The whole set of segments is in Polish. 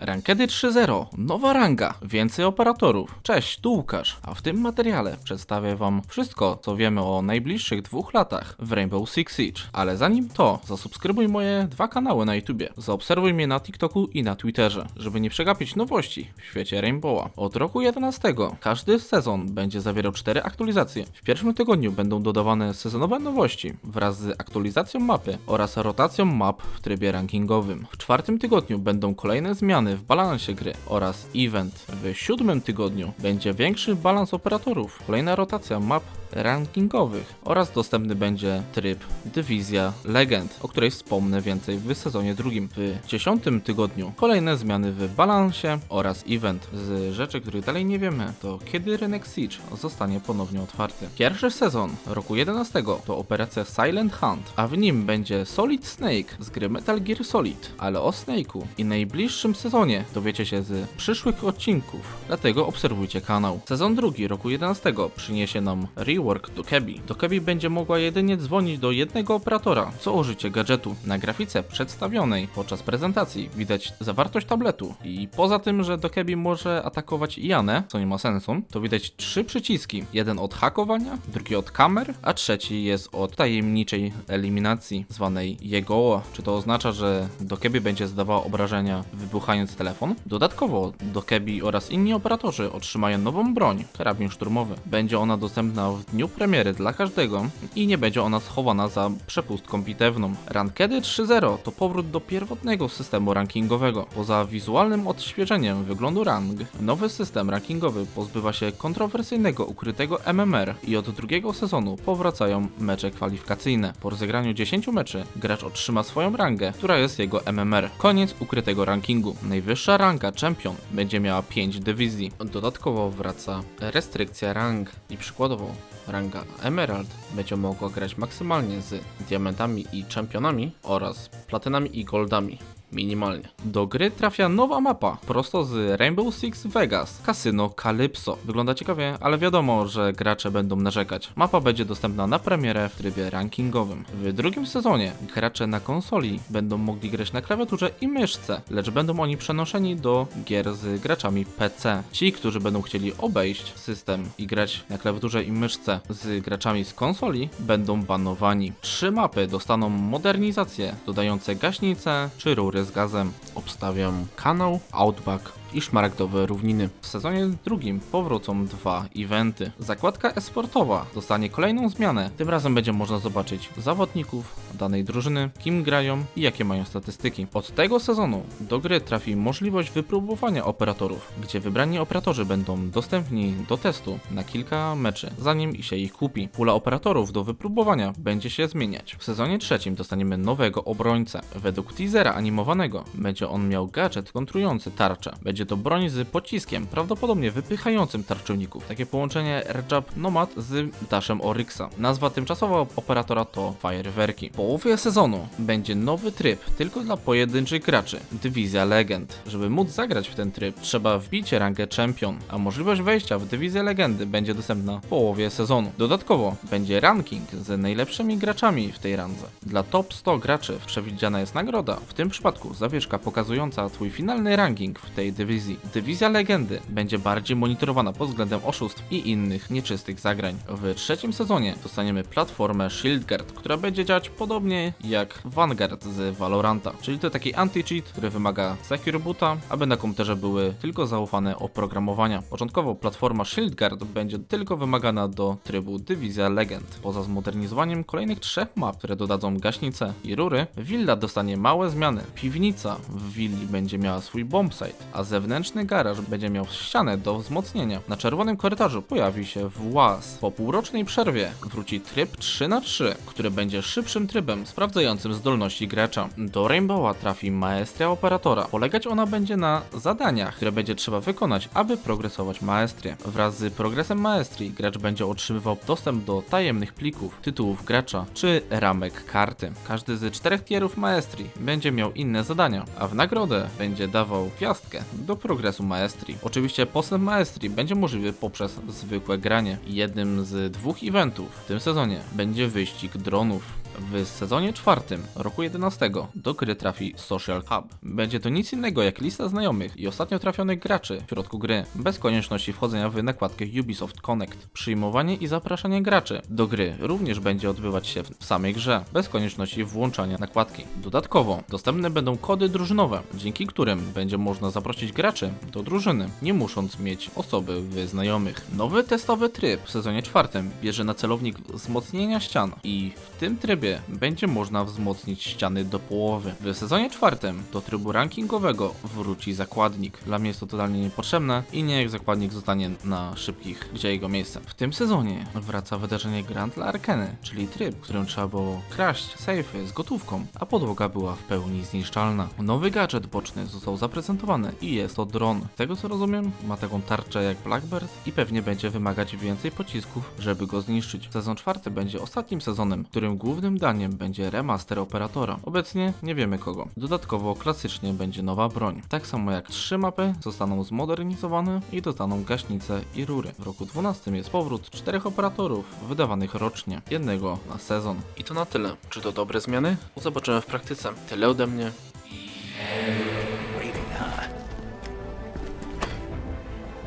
Rankedy 3.0, nowa ranga, więcej operatorów. Cześć, tu Łukasz, a w tym materiale przedstawię wam wszystko, co wiemy o najbliższych dwóch latach w Rainbow Six Siege. Ale zanim to, zasubskrybuj moje dwa kanały na YouTubie, zaobserwuj mnie na TikToku i na Twitterze, żeby nie przegapić nowości w świecie Rainbowa. Od roku 11 każdy sezon będzie zawierał cztery aktualizacje. W pierwszym tygodniu będą dodawane sezonowe nowości wraz z aktualizacją mapy oraz rotacją map w trybie rankingowym. W czwartym tygodniu będą kolejne zmiany w balansie gry oraz event. W siódmym tygodniu będzie większy balans operatorów, kolejna rotacja map rankingowych oraz dostępny będzie tryb Dywizja Legend, o której wspomnę więcej w sezonie drugim. W dziesiątym tygodniu kolejne zmiany w balansie oraz event. Z rzeczy, których dalej nie wiemy, to kiedy rynek Siege zostanie ponownie otwarty. Pierwszy sezon roku 11 to operacja Silent Hunt, a w nim będzie Solid Snake z gry Metal Gear Solid, ale o Snake'u i najbliższym sezonie dowiecie się z przyszłych odcinków, dlatego obserwujcie kanał. Sezon drugi roku 11 przyniesie nam rework do Kebi. Do Kebi będzie mogła jedynie dzwonić do jednego operatora, co użycie gadżetu. Na grafice przedstawionej podczas prezentacji widać zawartość tabletu i poza tym, że do Kebi może atakować Janę, co nie ma sensu, to widać trzy przyciski. Jeden od hakowania, drugi od kamer, a trzeci jest od tajemniczej eliminacji zwanej jego. Czy to oznacza, że do Kebi będzie zdawała obrażenia wybuchając telefon? Dodatkowo do Kebi oraz inni operatorzy otrzymają nową broń, karabin szturmowy. Będzie ona dostępna w dniu premiery dla każdego i nie będzie ona schowana za przepustką bitewną. Rankedy 3.0 to powrót do pierwotnego systemu rankingowego. Poza wizualnym odświeżeniem wyglądu rang, nowy system rankingowy pozbywa się kontrowersyjnego ukrytego MMR i od drugiego sezonu powracają mecze kwalifikacyjne. Po rozegraniu 10 meczy gracz otrzyma swoją rangę, która jest jego MMR. Koniec ukrytego rankingu. Najwyższa ranga Champion będzie miała 5 dywizji. Dodatkowo wraca restrykcja rang i przykładowo ranga Emerald będzie mogła grać maksymalnie z diamentami i championami oraz platynami i goldami. Minimalnie. Do gry trafia nowa mapa, prosto z Rainbow Six Vegas, kasyno Calypso. Wygląda ciekawie, ale wiadomo, że gracze będą narzekać. Mapa będzie dostępna na premierę w trybie rankingowym. W drugim sezonie gracze na konsoli będą mogli grać na klawiaturze i myszce, lecz będą oni przenoszeni do gier z graczami PC. Ci, którzy będą chcieli obejść system i grać na klawiaturze i myszce z graczami z konsoli, będą banowani. Trzy mapy dostaną modernizacje, dodające gaśnice czy rury z gazem. Obstawiam kanał, Outback i szmaragdowe równiny. W sezonie drugim powrócą dwa eventy. Zakładka esportowa dostanie kolejną zmianę. Tym razem będzie można zobaczyć zawodników danej drużyny, kim grają i jakie mają statystyki. Od tego sezonu do gry trafi możliwość wypróbowania operatorów, gdzie wybrani operatorzy będą dostępni do testu na kilka meczy, zanim się ich kupi. Pula operatorów do wypróbowania będzie się zmieniać. W sezonie trzecim dostaniemy nowego obrońcę. Według teasera animowanego będzie on miał gadżet kontrujący tarczę. Będzie to broń z pociskiem, prawdopodobnie wypychającym tarczowników. Takie połączenie Rjab Nomad z Dashem Oryxa. Nazwa tymczasowa operatora to Fajerwerki. W połowie sezonu będzie nowy tryb tylko dla pojedynczych graczy. Dywizja Legend. Żeby móc zagrać w ten tryb, trzeba wbić rangę Champion, a możliwość wejścia w Dywizję Legendy będzie dostępna w połowie sezonu. Dodatkowo będzie ranking z najlepszymi graczami w tej randze. Dla top 100 graczy przewidziana jest nagroda, w tym przypadku zawieszka pokazująca twój finalny ranking w tej dywizji. Dywizja Legendy będzie bardziej monitorowana pod względem oszustw i innych nieczystych zagrań. W trzecim sezonie dostaniemy platformę Shieldguard, która będzie działać podobnie jak Vanguard z Valoranta, czyli to taki anti-cheat, który wymaga secure boota, aby na komputerze były tylko zaufane oprogramowania. Początkowo platforma Shieldguard będzie tylko wymagana do trybu Dywizja Legend. Poza zmodernizowaniem kolejnych trzech map, które dodadzą gaśnice i rury, Willa dostanie małe zmiany. Piwnica w willi będzie miała swój bombsite, a zewnętrzny garaż będzie miał ścianę do wzmocnienia. Na czerwonym korytarzu pojawi się włas. Po półrocznej przerwie wróci tryb 3 na 3 który będzie szybszym trybem sprawdzającym zdolności gracza. Do Rainbowa trafi maestria operatora. Polegać ona będzie na zadaniach, które będzie trzeba wykonać, aby progresować maestrię. Wraz z progresem maestrii gracz będzie otrzymywał dostęp do tajemnych plików, tytułów gracza czy ramek karty. Każdy z czterech tierów maestrii będzie miał inne zadania, a w nagrodę będzie dawał gwiazdkę do progresu maestrii. Oczywiście postęp maestrii będzie możliwy poprzez zwykłe granie. Jednym z dwóch eventów w tym sezonie będzie wyścig dronów. W sezonie czwartym roku 11 do gry trafi Social Hub. Będzie to nic innego jak lista znajomych i ostatnio trafionych graczy w środku gry, bez konieczności wchodzenia w nakładkę Ubisoft Connect. Przyjmowanie i zapraszanie graczy do gry również będzie odbywać się w samej grze, bez konieczności włączania nakładki. Dodatkowo dostępne będą kody drużynowe, dzięki którym będzie można zaprosić graczy do drużyny, nie musząc mieć osoby w znajomych. Nowy testowy tryb w sezonie czwartym bierze na celownik wzmocnienia ścian i w tym trybie będzie można wzmocnić ściany do połowy. W sezonie czwartym do trybu rankingowego wróci zakładnik. Dla mnie jest to totalnie niepotrzebne i niech zakładnik zostanie na szybkich, gdzie jego miejsce. W tym sezonie wraca wydarzenie Grand Larkeny, czyli tryb, w którym trzeba było kraść sejfy z gotówką, a podłoga była w pełni zniszczalna. Nowy gadżet boczny został zaprezentowany i jest to dron. Z tego co rozumiem, ma taką tarczę jak Blackbird i pewnie będzie wymagać więcej pocisków, żeby go zniszczyć. Sezon czwarty będzie ostatnim sezonem, którym głównym daniem będzie remaster operatora. Obecnie nie wiemy kogo. Dodatkowo klasycznie będzie nowa broń. Tak samo jak trzy mapy zostaną zmodernizowane i dostaną gaśnice i rury. W roku 12 jest powrót czterech operatorów wydawanych rocznie, jednego na sezon. I to na tyle. Czy to dobre zmiany? Zobaczymy w praktyce. Tyle ode mnie.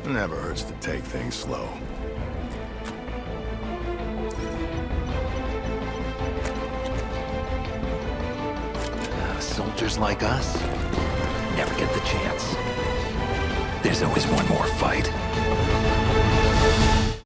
Never hurts to take things slow. Like us never get the chance. There's always one more fight.